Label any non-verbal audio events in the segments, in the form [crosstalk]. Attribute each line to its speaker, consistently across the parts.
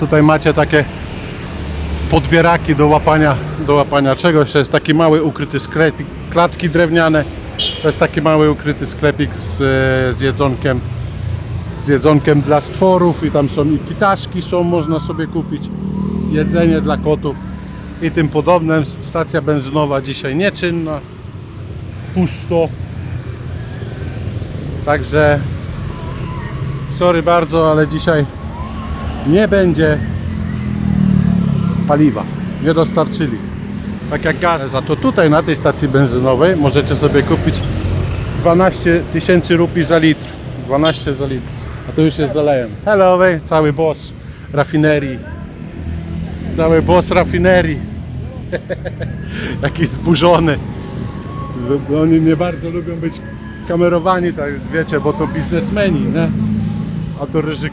Speaker 1: Tutaj macie takie podbieraki do łapania, do łapania czegoś. To jest taki mały ukryty sklepik, klatki drewniane. To jest taki mały ukryty sklepik z, z jedzonkiem, z jedzonkiem dla stworów i tam są i kitaszki są, można sobie kupić, jedzenie dla kotów i tym podobne. Stacja benzynowa dzisiaj nieczynna, pusto. Także sorry bardzo, ale dzisiaj nie będzie paliwa. Nie dostarczyli. Tak jak gaz. Za to tutaj na tej stacji benzynowej możecie sobie kupić 12 tysięcy rupii za litr. 12 za litr. A to już jest zalejem. Hello, cały boss rafinerii. Cały boss rafinerii. [laughs] Jaki zburzony. Oni nie bardzo lubią być kamerowani, tak wiecie, bo to biznesmeni, nie? A to ryży,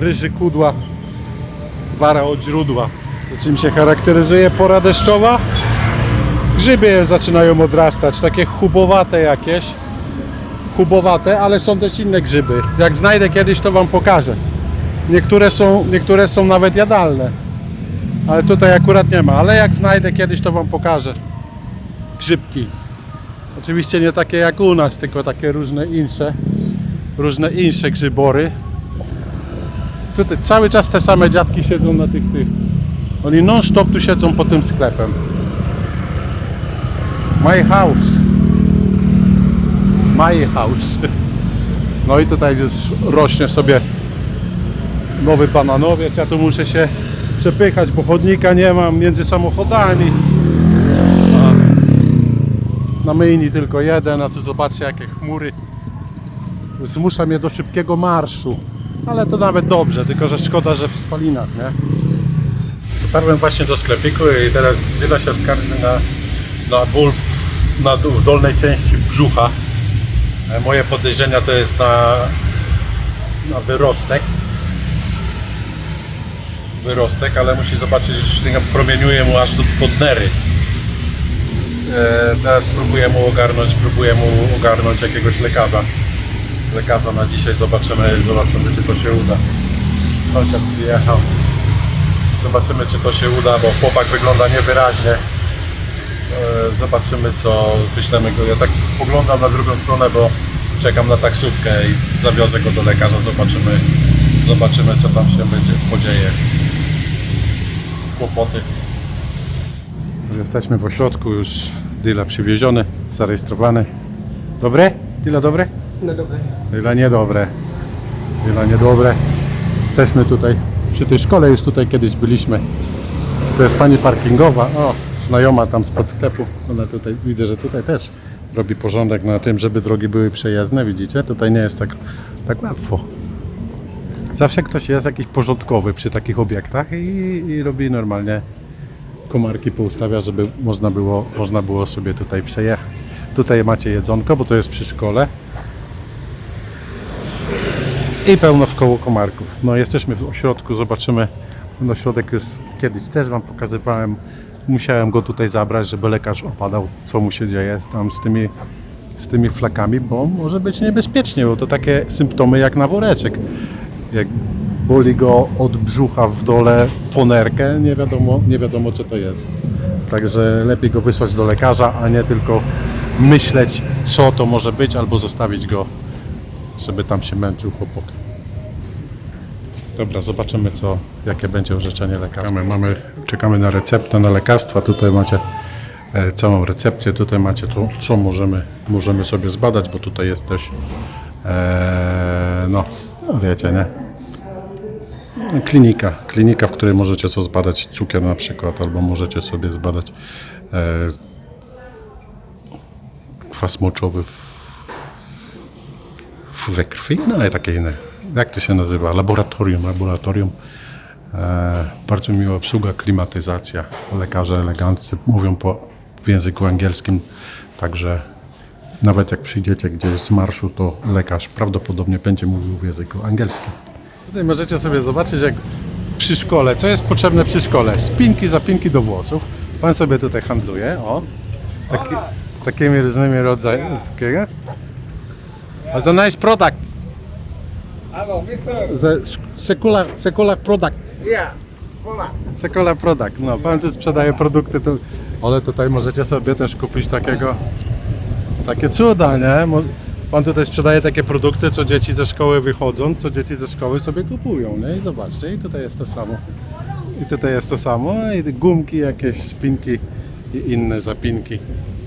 Speaker 1: ryży kudła, wara od źródła. To czym się charakteryzuje pora deszczowa? Grzyby zaczynają odrastać, takie chubowate jakieś. Chubowate, ale są też inne grzyby. Jak znajdę kiedyś, to Wam pokażę. Niektóre są, niektóre są nawet jadalne. Ale tutaj akurat nie ma. Ale jak znajdę kiedyś, to Wam pokażę. Grzybki. Oczywiście nie takie jak u nas, tylko takie różne insze. Różne insze grzybory. Tutaj cały czas te same dziadki siedzą na tych tych. Oni non stop tu siedzą pod tym sklepem. My house. My house. No i tutaj już rośnie sobie nowy bananowiec. Ja tu muszę się przepychać, bo chodnika nie mam między samochodami. Na myjni tylko jeden, a tu zobaczcie jakie chmury. Zmusza mnie do szybkiego marszu. Ale to nawet dobrze, tylko że szkoda, że w spalinach, nie? Dotarłem właśnie do sklepiku i teraz Dyla się skarży na, na ból w, na, w dolnej części brzucha. E, Moje podejrzenia to jest na, na wyrostek. Wyrostek, ale musi zobaczyć, że promieniuje mu aż do pod nery. E, teraz próbuję mu ogarnąć, próbuję mu ogarnąć jakiegoś lekarza. Lekarza na dzisiaj zobaczymy, zobaczymy czy to się uda. Sąsiad przyjechał. Zobaczymy czy to się uda, bo chłopak wygląda niewyraźnie. E, Zobaczymy co wyślemy go. Ja tak spoglądam na drugą stronę, bo czekam na taksówkę i zawiozę go do lekarza. Zobaczymy, zobaczymy co tam się będzie podzieje. Kłopoty. Jesteśmy w ośrodku, już deala przywieziony, zarejestrowany. Dobre? Deala dobre?
Speaker 2: No dobra.
Speaker 1: Deala niedobre. Deala niedobre. Jesteśmy tutaj przy tej szkole, już tutaj kiedyś byliśmy. To jest pani parkingowa, o, znajoma tam spod sklepu. Ona tutaj, widzę, że tutaj też robi porządek na tym, żeby drogi były przejezdne, widzicie? Tutaj nie jest tak, tak łatwo. Zawsze ktoś jest jakiś porządkowy przy takich obiektach i, i robi normalnie komarki poustawia, żeby można było, można było sobie tutaj przejechać. Tutaj macie jedzonko, bo to jest przy szkole. I pełno w koło komarków. No jesteśmy w ośrodku, zobaczymy. Ten ośrodek już kiedyś też Wam pokazywałem. Musiałem go tutaj zabrać, żeby lekarz opadał, co mu się dzieje tam z tymi, z tymi flakami, bo może być niebezpiecznie, bo to takie symptomy jak na woreczek. Jak boli go od brzucha w dole ponerkę, nie wiadomo, nie wiadomo co to jest. Także lepiej go wysłać do lekarza, a nie tylko myśleć, co to może być, albo zostawić go, żeby tam się męczył chłopak. Dobra, zobaczymy co, jakie będzie orzeczenie lekarza. Mamy, czekamy na receptę, na lekarstwa. Tutaj macie e, całą recepcję, tutaj macie to, co możemy, możemy sobie zbadać, bo tutaj jest też, e, no, no wiecie, nie? Klinika, klinika, w której możecie sobie zbadać cukier na przykład, albo możecie sobie zbadać e, kwas moczowy w, we krwi, no i takie inne. Jak to się nazywa? Laboratorium, laboratorium. E, bardzo miła obsługa, klimatyzacja. Lekarze eleganccy mówią po, w języku angielskim, także nawet jak przyjdziecie gdzieś z marszu, to lekarz prawdopodobnie będzie mówił w języku angielskim. Tutaj możecie sobie zobaczyć, jak przy szkole, co jest potrzebne przy szkole. Spinki, zapinki do włosów. Pan sobie tutaj handluje, o. Taki, takimi różnymi rodzajami. Takiego. Bardzo nice product.
Speaker 2: Hello, mister.
Speaker 1: The secular, secular product.
Speaker 2: Polak.
Speaker 1: Sekola Product. No, pan tu sprzedaje produkty, to... ale tutaj możecie sobie też kupić takiego, takie cuda, nie? Pan tutaj sprzedaje takie produkty, co dzieci ze szkoły wychodzą, co dzieci ze szkoły sobie kupują, nie? I zobaczcie, i tutaj jest to samo. I tutaj jest to samo, i gumki, jakieś spinki i inne zapinki.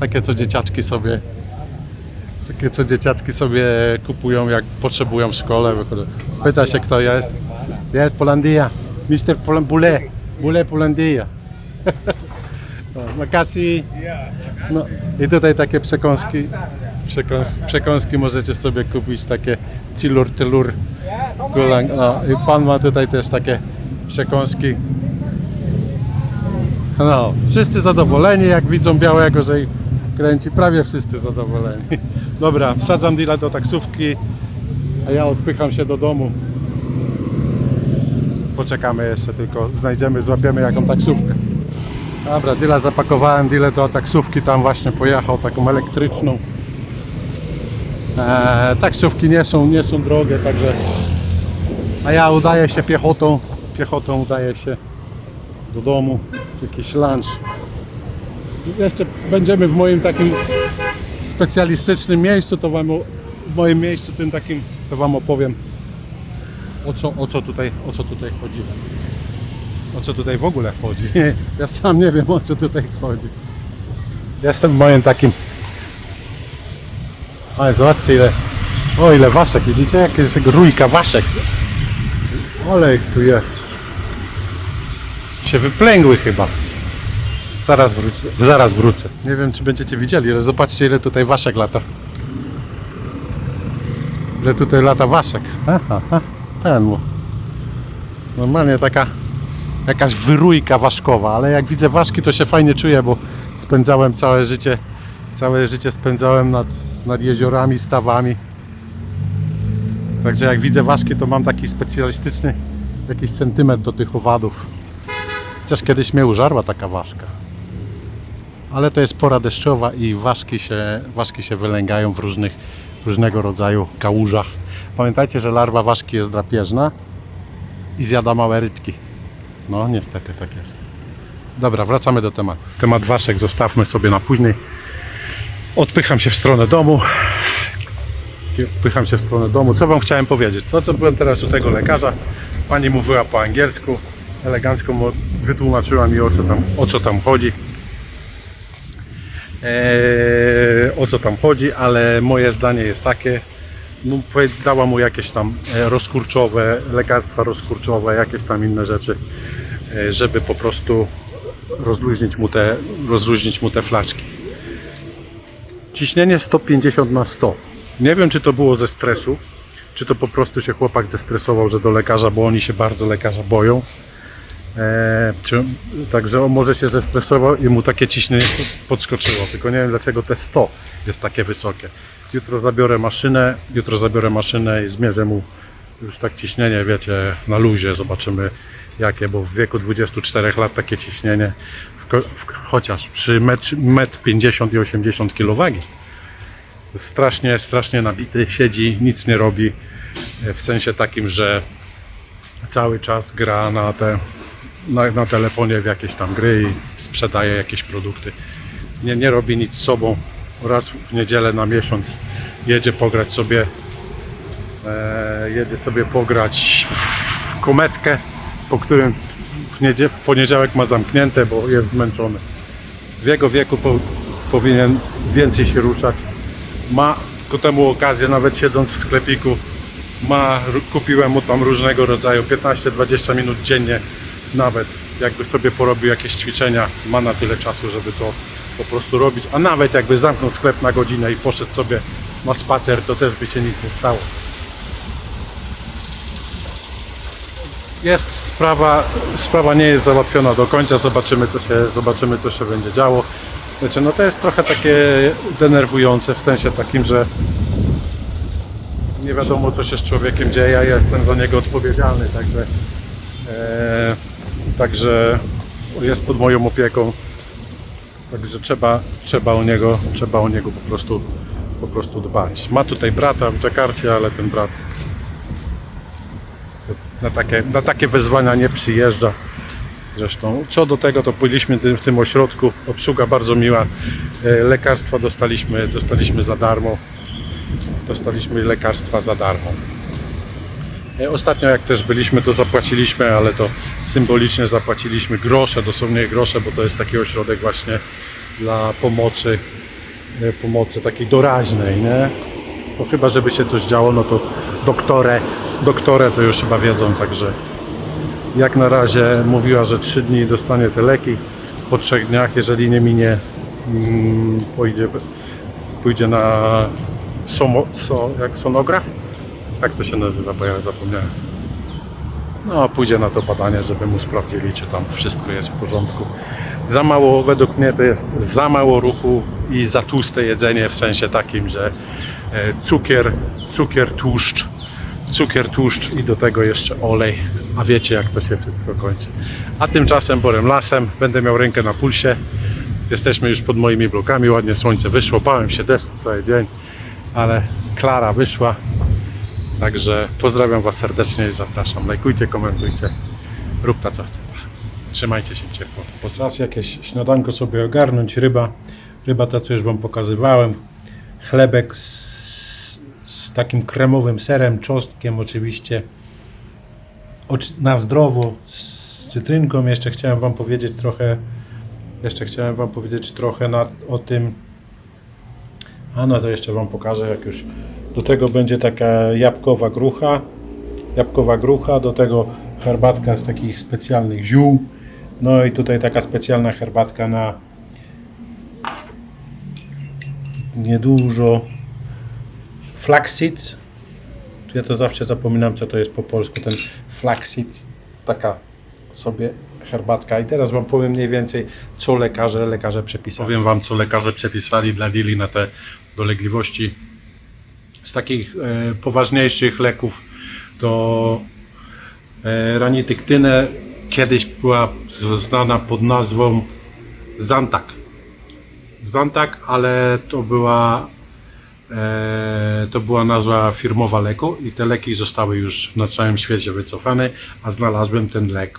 Speaker 1: Takie, co dzieciaczki sobie takie, co dzieciaczki sobie kupują, jak potrzebują w szkole. Pyta się, kto jest. Jest Polandia. Mister Polan- Bule. Bule Polandia. [laughs] Makasi. No i tutaj takie przekąski. Przekąs, przekąski możecie sobie kupić, takie cilur, tylur. No i pan ma tutaj też takie przekąski. No, wszyscy zadowoleni, jak widzą białego, że ich kręci, prawie wszyscy zadowoleni. [laughs] Dobra, wsadzam deala do taksówki, a ja odpycham się do domu. Poczekamy jeszcze tylko, znajdziemy, złapiemy jaką taksówkę. Dobra, deala zapakowałem, deal do taksówki, tam właśnie pojechał, taką elektryczną. Eee, taksówki nie są, nie są drogie, także... A ja udaję się piechotą, piechotą udaję się do domu, jakiś lunch. Jeszcze będziemy w moim takim specjalistycznym miejscu, to wam w moim miejscu tym takim, to wam opowiem o co, o co tutaj, o co tutaj chodzi. O co tutaj w ogóle chodzi. [laughs] Ja sam nie wiem o co tutaj chodzi. Jestem w moim takim ale zobaczcie ile o ile waszek, widzicie? Jakieś rójka waszek. Ole ich tu jest. Się wyplęgły chyba. Zaraz wrócę. Zaraz wrócę. Nie wiem czy będziecie widzieli, ale zobaczcie ile tutaj waszek lata. Ile tutaj lata waszek. Aha, aha. Ten. Normalnie taka jakaś wyrójka waszkowa, ale jak widzę ważki to się fajnie czuję, bo spędzałem całe życie całe życie spędzałem nad, nad jeziorami, stawami. Także jak widzę ważki to mam taki specjalistyczny jakiś sentyment do tych owadów. Chociaż kiedyś mnie użarła taka ważka. Ale to jest pora deszczowa i ważki się, ważki się wylęgają w różnych, różnego rodzaju kałużach. Pamiętajcie, że larwa ważki jest drapieżna i zjada małe rybki. No niestety tak jest. Dobra, wracamy do tematu. Temat waszek zostawmy sobie na później. Odpycham się w stronę domu. Odpycham się w stronę domu. Co wam chciałem powiedzieć? To co byłem teraz u tego lekarza. Pani mówiła po angielsku. Elegancko mu wytłumaczyła mi o co tam, o co tam chodzi. Eee, o co tam chodzi, ale moje zdanie jest takie. No, dała mu jakieś tam e, rozkurczowe, lekarstwa rozkurczowe, jakieś tam inne rzeczy, e, żeby po prostu rozluźnić mu te, rozluźnić mu te flaczki. Ciśnienie 150 na 100. Nie wiem, czy to było ze stresu, czy to po prostu się chłopak zestresował, że do lekarza, bo oni się bardzo lekarza boją. Czy, także on może się zestresował i mu takie ciśnienie podskoczyło. Tylko nie wiem, dlaczego te 100 jest takie wysokie. Jutro zabiorę maszynę, jutro zabiorę maszynę i zmierzę mu już tak ciśnienie, wiecie, na luzie. Zobaczymy jakie, bo w wieku 24 lat takie ciśnienie, w, w, chociaż przy 1,50 m i 80 kg. Strasznie, strasznie nabity, siedzi, nic nie robi. e, W sensie takim, że cały czas gra na, te, na, na telefonie w jakieś tam gry i sprzedaje jakieś produkty. Nie, nie robi nic z sobą. Raz w niedzielę na miesiąc jedzie pograć sobie e, jedzie sobie pograć w kometkę, po którym w, niedzie, w poniedziałek ma zamknięte, bo jest zmęczony. W jego wieku po, powinien więcej się ruszać. Ma ku temu okazję, nawet siedząc w sklepiku, ma, kupiłem mu tam różnego rodzaju 15-20 minut dziennie nawet jakby sobie porobił jakieś ćwiczenia, ma na tyle czasu, żeby to po prostu robić, a nawet jakby zamknął sklep na godzinę i poszedł sobie na spacer, to też by się nic nie stało. Jest sprawa, sprawa nie jest załatwiona do końca, zobaczymy co się, zobaczymy co się będzie działo. Wiecie, no to jest trochę takie denerwujące w sensie takim, że nie wiadomo co się z człowiekiem dzieje, ja jestem za niego odpowiedzialny, także e, także jest pod moją opieką. Także trzeba, trzeba o niego, trzeba o niego po prostu, po prostu dbać. Ma tutaj brata w Dżakarcie, ale ten brat na takie, na takie wezwania nie przyjeżdża. Zresztą, co do tego, to byliśmy w tym ośrodku, obsługa bardzo miła, E, lekarstwa dostaliśmy, dostaliśmy za darmo, dostaliśmy lekarstwa za darmo. E, Ostatnio jak też byliśmy, to zapłaciliśmy, ale to symbolicznie zapłaciliśmy grosze, dosłownie grosze, bo to jest taki ośrodek właśnie dla pomocy, e, pomocy takiej doraźnej, nie? To chyba, żeby się coś działo, no to doktore, doktore to już chyba wiedzą, także jak na razie mówiła, że 3 dni dostanie te leki, po 3 dniach, jeżeli nie minie, mm, pójdzie, pójdzie na somo, so, jak sonograf? Jak to się nazywa, bo ja zapomniałem. No, pójdzie na to badanie, żeby mu sprawdzili, czy tam wszystko jest w porządku. Za mało, według mnie to jest za mało ruchu i za tłuste jedzenie, w sensie takim, że e, cukier, cukier, tłuszcz, cukier, tłuszcz i do tego jeszcze olej. A wiecie, jak to się wszystko kończy. A tymczasem borem lasem, będę miał rękę na pulsie. Jesteśmy już pod moimi blokami, ładnie słońce wyszło, bałem się deszcz cały dzień, ale Klara wyszła. Także pozdrawiam Was serdecznie i zapraszam. Lajkujcie, komentujcie, rób ta co chce. Trzymajcie się ciepło. Teraz jakieś śniadanko sobie ogarnąć, ryba. Ryba ta, co już Wam pokazywałem. Chlebek z, z takim kremowym serem, czosnkiem oczywiście. Oczy- Na zdrowo, z cytrynką. Jeszcze chciałem Wam powiedzieć trochę, jeszcze chciałem Wam powiedzieć trochę na, o tym, a no to jeszcze Wam pokażę, jak już do tego będzie taka jabłkowa grucha, jabłkowa grucha, do tego herbatka z takich specjalnych ziół, no i tutaj taka specjalna herbatka na niedużo flaxseeds. Ja to zawsze zapominam, co to jest po polsku, ten flaxseed, taka sobie herbatka. I teraz Wam powiem mniej więcej, co lekarze, lekarze przepisali. Powiem Wam, co lekarze przepisali dla Lili na te dolegliwości. Z takich e, poważniejszych leków to e, ranitydynę kiedyś była znana pod nazwą Zantac. Zantac, ale to była e, to była nazwa firmowa leku i te leki zostały już na całym świecie wycofane, a znalazłem ten lek.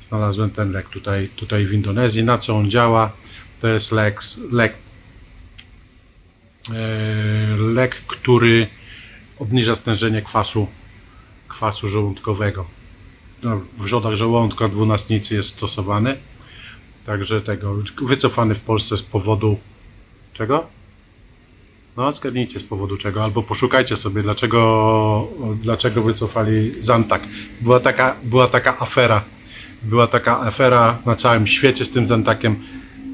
Speaker 1: Znalazłem ten lek tutaj, tutaj w Indonezji. Na co on działa? To jest lek, lek, lek który obniża stężenie kwasu, kwasu żołądkowego. No, w wrzodach żołądka dwunastnicy jest stosowany. Także tego wycofany w Polsce z powodu czego? No, zgadnijcie z powodu czego, albo poszukajcie sobie, dlaczego, dlaczego wycofali Zantak. Była taka, była taka afera. Była taka afera na całym świecie z tym Zantakiem.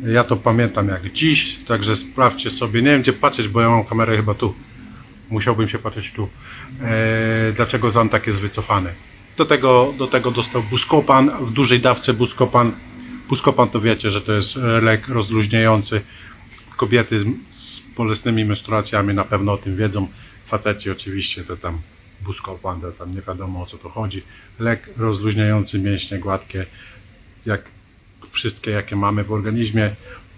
Speaker 1: Ja to pamiętam jak dziś, także sprawdźcie sobie. Nie wiem gdzie patrzeć, bo ja mam kamerę chyba tu. Musiałbym się patrzeć tu. E, dlaczego Zantak jest wycofany? Do tego, do tego dostał Buscopan, w dużej dawce Buscopan. Buscopan to wiecie, że to jest e, lek rozluźniający. Kobiety z- bolesnymi menstruacjami na pewno o tym wiedzą. Faceci oczywiście to tam Buscopan, to tam nie wiadomo o co to chodzi. Lek rozluźniający mięśnie gładkie, jak wszystkie jakie mamy w organizmie.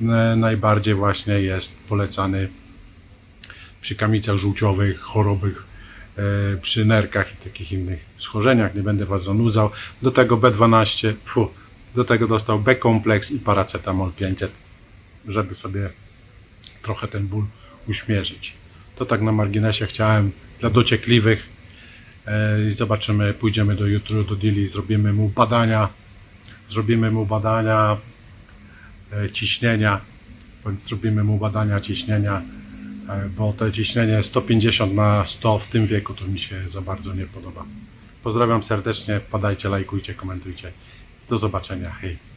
Speaker 1: e, Najbardziej właśnie jest polecany przy kamicach żółciowych, chorobach, e, przy nerkach i takich innych schorzeniach. Nie będę Was zanudzał. Do tego B12, fu, do tego dostał B-kompleks i paracetamol 500, żeby sobie trochę ten ból uśmierzyć. To tak na marginesie chciałem dla dociekliwych. E, i zobaczymy, pójdziemy do jutro do Dili, zrobimy mu badania, zrobimy mu badania e, ciśnienia, bądź zrobimy mu badania ciśnienia, e, bo to ciśnienie 150 na 100 w tym wieku to mi się za bardzo nie podoba. Pozdrawiam serdecznie, padajcie, lajkujcie, komentujcie. Do zobaczenia, hej.